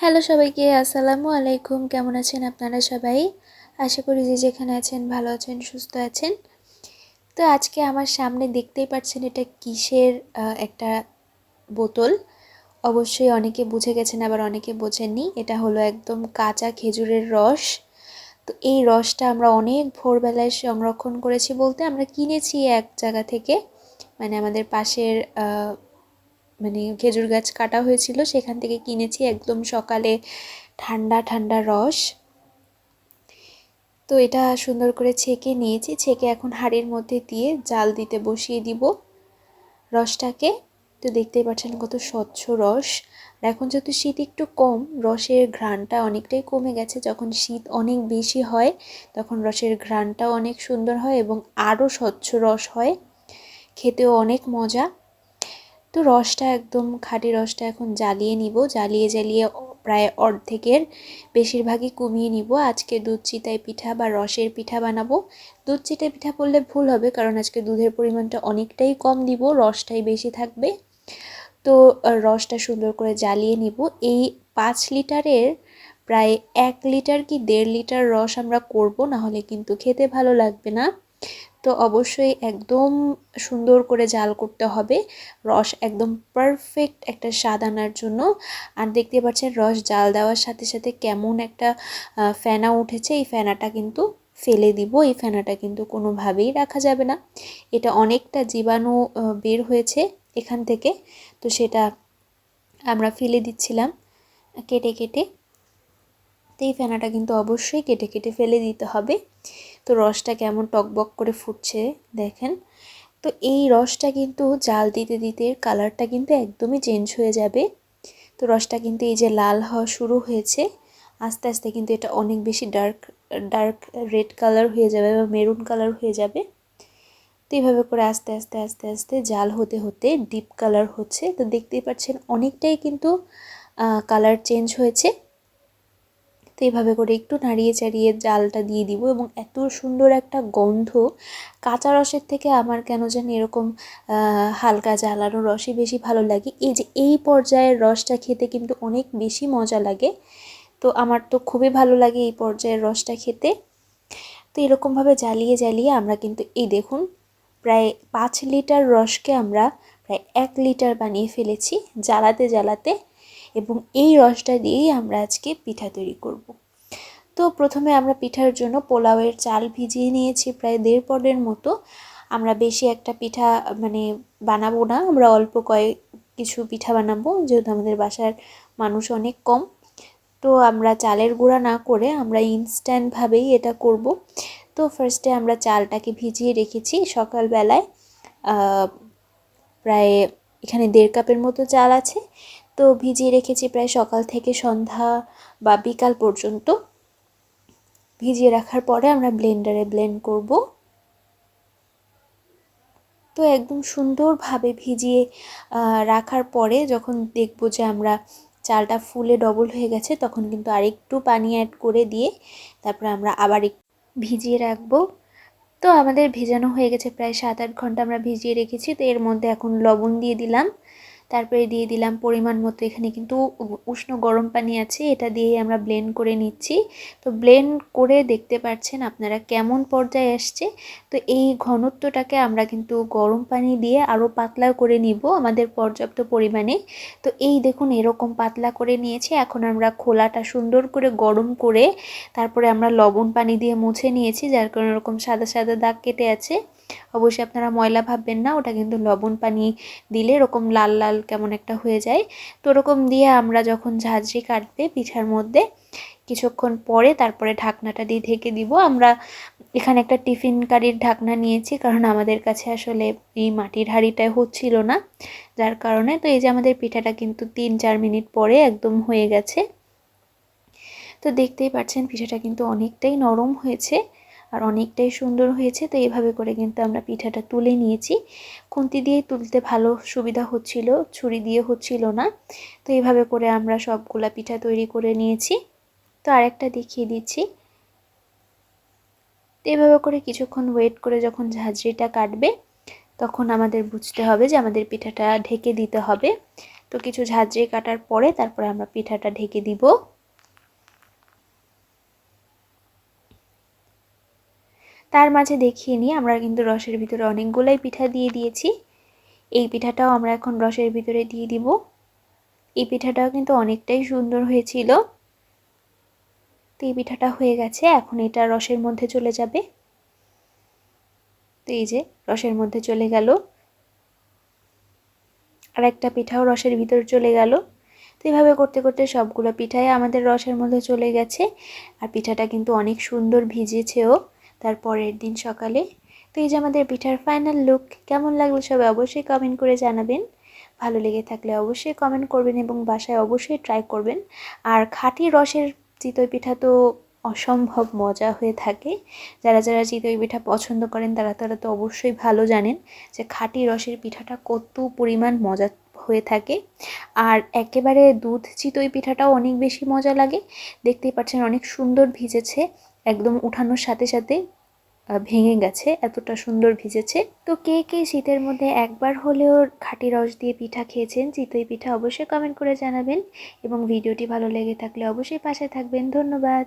Hello সবাইকে, আসসালামু আলাইকুম। কেমন আছেন আপনারা সবাই? আশা করি যে যেখানে আছেন ভালো আছেন, সুস্থ আছেন। তো আজকে আমার সামনে দেখতেই পাচ্ছেন এটা কিসের একটা বোতল। অবশ্যই অনেকে বুঝে গেছেন, আবার অনেকে বোঝেননি। এটা হলো একদম কাঁচা খেজুরের রস। তো এই রসটা আমরা অনেক ভোরবেলায় সংরক্ষণ করেছি বলতে আমরা কিনেছি এক জায়গা থেকে। মানে আমাদের পাশের মানে খেজুর গাছ কাটা হয়েছিল, সেখান থেকে কিনেছি একদম সকালে ঠান্ডা ঠান্ডা রস। তো এটা সুন্দর করে ছেঁকে নিয়েছি, ছেঁকে এখন হাঁড়ির মধ্যে দিয়ে জাল দিতে বসিয়ে দিব রসটাকে। তো দেখতেই পাচ্ছেন কত স্বচ্ছ রস। আর এখন যেহেতু শীত একটু কম, রসের ঘ্রাণটা অনেকটাই কমে গেছে। যখন শীত অনেক বেশি হয়, তখন রসের ঘ্রাণটাও অনেক সুন্দর হয় এবং আরও স্বচ্ছ রস হয়। খেতেও অনেক মজা। তো রসটা একদম, খাঁটি রসটা এখন জ্বালিয়ে নিব। জ্বালিয়ে জ্বালিয়ে প্রায় অর্ধেকের বেশিরভাগই কমিয়ে নিব। আজকে দুধ চিতাই পিঠা বা রসের পিঠা বানাবো। দুধ চিতাই পিঠা করলে ভুল হবে কারণ আজকে দুধের পরিমাণটা অনেকটাই কম দিব, রসটাই বেশি থাকবে। তো রসটা সুন্দর করে জ্বালিয়ে নিব। এই পাঁচ লিটারের প্রায় এক লিটার কি দেড় লিটার রস আমরা করব না হলে কিন্তু খেতে ভালো লাগবে না। তো অবশ্যই একদম সুন্দর করে জাল করতে হবে। রস একদম পারফেক্ট একটা স্বাদ আনার জন্য। আর দেখতে পাচ্ছেন রস জাল দেওয়ার সাথে সাথে কেমন একটা ফেনা উঠেছে। এই ফেনাটা কিন্তু ফেলে দিব। এই ফেনাটা কিন্তু কোনোভাবেই রাখা যাবে না। এটা অনেকটা জীবাণু বের হয়েছে এখান থেকে। তো সেটা আমরা ফেলে দিচ্ছিলাম, কেটে কেটে। তো এই ফেনাটা কিন্তু অবশ্যই কেটে কেটে ফেলে দিতে হবে। তো রসটা কেমন টকবক করে ফুটছে দেখেন। তো এই রসটা কিন্তু জাল দিতে দিতে কালারটা কিন্তু একদমই চেঞ্জ হয়ে যাবে। তো রসটা কিন্তু এই যে লাল হওয়া শুরু হয়েছে, আস্তে আস্তে কিন্তু এটা অনেক বেশি ডার্ক ডার্ক রেড কালার হয়ে যাবে বা মেরুন কালার হয়ে যাবে। তো এইভাবে করে আস্তে আস্তে আস্তে আস্তে জাল হতে হতে ডিপ কালার হচ্ছে। তো দেখতেই পাচ্ছেন অনেকটাই কিন্তু কালার চেঞ্জ হয়েছে। তো এইভাবে করে একটু নাড়িয়ে চাড়িয়ে জালটা দিয়ে দিব এবং এত সুন্দর একটা গন্ধ, কাঁচা রসের থেকে আমার কেন জানি এরকম হালকা জ্বালানো রসই বেশি ভালো লাগে। এই যে এই পর্যায়ের রসটা খেতে কিন্তু অনেক বেশি মজা লাগে। তো আমার তো খুবই ভালো লাগে এই পর্যায়ের রসটা খেতে। তো এরকমভাবে জ্বালিয়ে জ্বালিয়ে আমরা কিন্তু এই দেখুন, প্রায় পাঁচ লিটার রসকে আমরা প্রায় এক লিটার বানিয়ে ফেলেছি, জ্বালাতে জ্বালাতে। এবং এই রসটা দিয়েই আমরা আজকে পিঠা তৈরি করব। তো প্রথমে আমরা পিঠার জন্য পোলাওয়ের চাল ভিজিয়ে নিয়েছি প্রায় দেড় পদের মতো। আমরা বেশি একটা পিঠা মানে বানাবো না, আমরা অল্প কয়েক কিছু পিঠা বানাবো, যেহেতু আমাদের বাসার মানুষ অনেক কম। তো আমরা চালের গুঁড়া না করে আমরা ইনস্ট্যান্টভাবেই এটা করব। তো ফার্স্টে আমরা চালটাকে ভিজিয়ে রেখেছি সকালবেলায়। প্রায় এখানে দেড় কাপের মতো চাল আছে। তো ভিজিয়ে রেখেছি প্রায় সকাল থেকে সন্ধ্যা বা বিকাল পর্যন্ত। ভিজিয়ে রাখার পরে আমরা ব্লেন্ডারে ব্লেন্ড করব। তো একদম সুন্দরভাবে ভিজিয়ে রাখার পরে যখন দেখব যে আমরা চালটা ফুলে ডবল হয়ে গেছে, তখন কিন্তু আরেকটু পানি অ্যাড করে দিয়ে তারপরে আমরা আবার ভিজিয়ে রাখব। তো আমাদের ভেজানো হয়ে গেছে প্রায় সাত আট ঘণ্টা আমরা ভিজিয়ে রেখেছি, তো এর মধ্যে এখন লবণ দিয়ে দিলাম। তারপরে দিয়ে দিলাম পরিমাণ মতো। এখানে কিন্তু উষ্ণ গরম পানি আছে, এটা দিয়ে আমরা ব্লেন্ড করে নিচ্ছি। তো ব্লেন্ড করে দেখতে পাচ্ছেন আপনারা কেমন পর্যায়ে আসছে। তো এই ঘনত্বটাকে আমরা কিন্তু গরম পানি দিয়ে আরও পাতলা করে নিব আমাদের পর্যাপ্ত পরিমাণে। তো এই দেখুন, এরকম পাতলা করে নিয়েছি। এখন আমরা খোলাটা সুন্দর করে গরম করে তারপরে আমরা লবণ পানি দিয়ে মুছে নিয়েছি, যার কারণে এরকম সাদা সাদা দাগ কেটে আছে। অবশ্যই আপনারা ময়লা ভাববেন না, ওটা কিন্তু লবণ পানি দিলে এরকম লাল লাল কেমন একটা হয়ে যায়। তো ওরকম দিয়ে আমরা যখন ঝাঁঝরি কাটবে পিঠার মধ্যে, কিছুক্ষণ পরে তারপরে ঢাকনাটা দিয়ে ঢেকে দিব। আমরা এখানে একটা টিফিন কারির ঢাকনা নিয়েছি, কারণ আমাদের কাছে আসলে এই মাটির হাঁড়িটায় হচ্ছিল না, যার কারণে তো এই যে আমাদের পিঠাটা কিন্তু তিন চার মিনিট পরে একদম হয়ে গেছে। তো দেখতেই পাচ্ছেন পিঠাটা কিন্তু অনেকটাই নরম হয়েছে। আর অনেকটাই সুন্দর হয়েছে। তো এইভাবে করে কিন্তু আমরা পিঠাটা তুলে নিয়েছি। খুন্তি দিয়েই তুলতে ভালো সুবিধা হচ্ছিল, ছুরি দিয়ে হচ্ছিল না। তো এইভাবে করে আমরা সবগুলা পিঠা তৈরি করে নিয়েছি। তো আরেকটা দেখিয়ে দিচ্ছি। তো এভাবে করে কিছুক্ষণ ওয়েট করে যখন ঝাঁঝরিটা কাটবে, তখন আমাদের বুঝতে হবে যে আমাদের পিঠাটা ঢেকে দিতে হবে। তো কিছু ঝাঁঝরি কাটার পরে তারপরে আমরা পিঠাটা ঢেকে দিব। তার মাঝে দেখিয়ে নিই আমরা কিন্তু রসের ভিতরে অনেকগুলোই পিঠা দিয়ে দিয়েছি। এই পিঠাটাও আমরা এখন রসের ভিতরে দিয়ে দিব। এই পিঠাটাও কিন্তু অনেকটাই সুন্দর হয়েছিল। তো এই পিঠাটা হয়ে গেছে, এখন এটা রসের মধ্যে চলে যাবে। তো এই যে রসের মধ্যে চলে গেল। আর একটা পিঠাও রসের ভিতর চলে গেল। তো এইভাবে করতে করতে সবগুলো পিঠাই আমাদের রসের মধ্যে চলে গেছে। আর পিঠাটা কিন্তু অনেক সুন্দর ভিজেছেও। তার পরের দিন সকালে। তো এই যে আমাদের পিঠার ফাইনাল লুক কেমন লাগল সবাই অবশ্যই কমেন্ট করে জানাবেন। ভালো লেগে থাকলে অবশ্যই কমেন্ট করবেন এবং বাসায় অবশ্যই ট্রাই করবেন। আর খাঁটি রসের চিতই পিঠা তো অসম্ভব মজা হয়ে থাকে। যারা যারা চিতই পিঠা পছন্দ করেন, তারা তারা তো অবশ্যই ভালো জানেন যে খাঁটি রসের পিঠাটা কত পরিমাণ মজা হয়ে থাকে। আর একেবারে দুধ চিতই পিঠাটাও অনেক বেশি মজা লাগে। দেখতেই পাচ্ছেন অনেক সুন্দর ভিজেছে। একদম উঠানোর সাথে সাথে ভেঙে গেছে, এতটা সুন্দর ভিজেছে। তো কে কে শীতের মধ্যে একবার হলেও খাটি রস দিয়ে পিঠা খেয়েছেন, চিতই পিঠা অবশ্যই কমেন্ট করে জানাবেন এবং ভিডিওটি ভালো লেগে থাকলে অবশ্যই পাশে থাকবেন। ধন্যবাদ।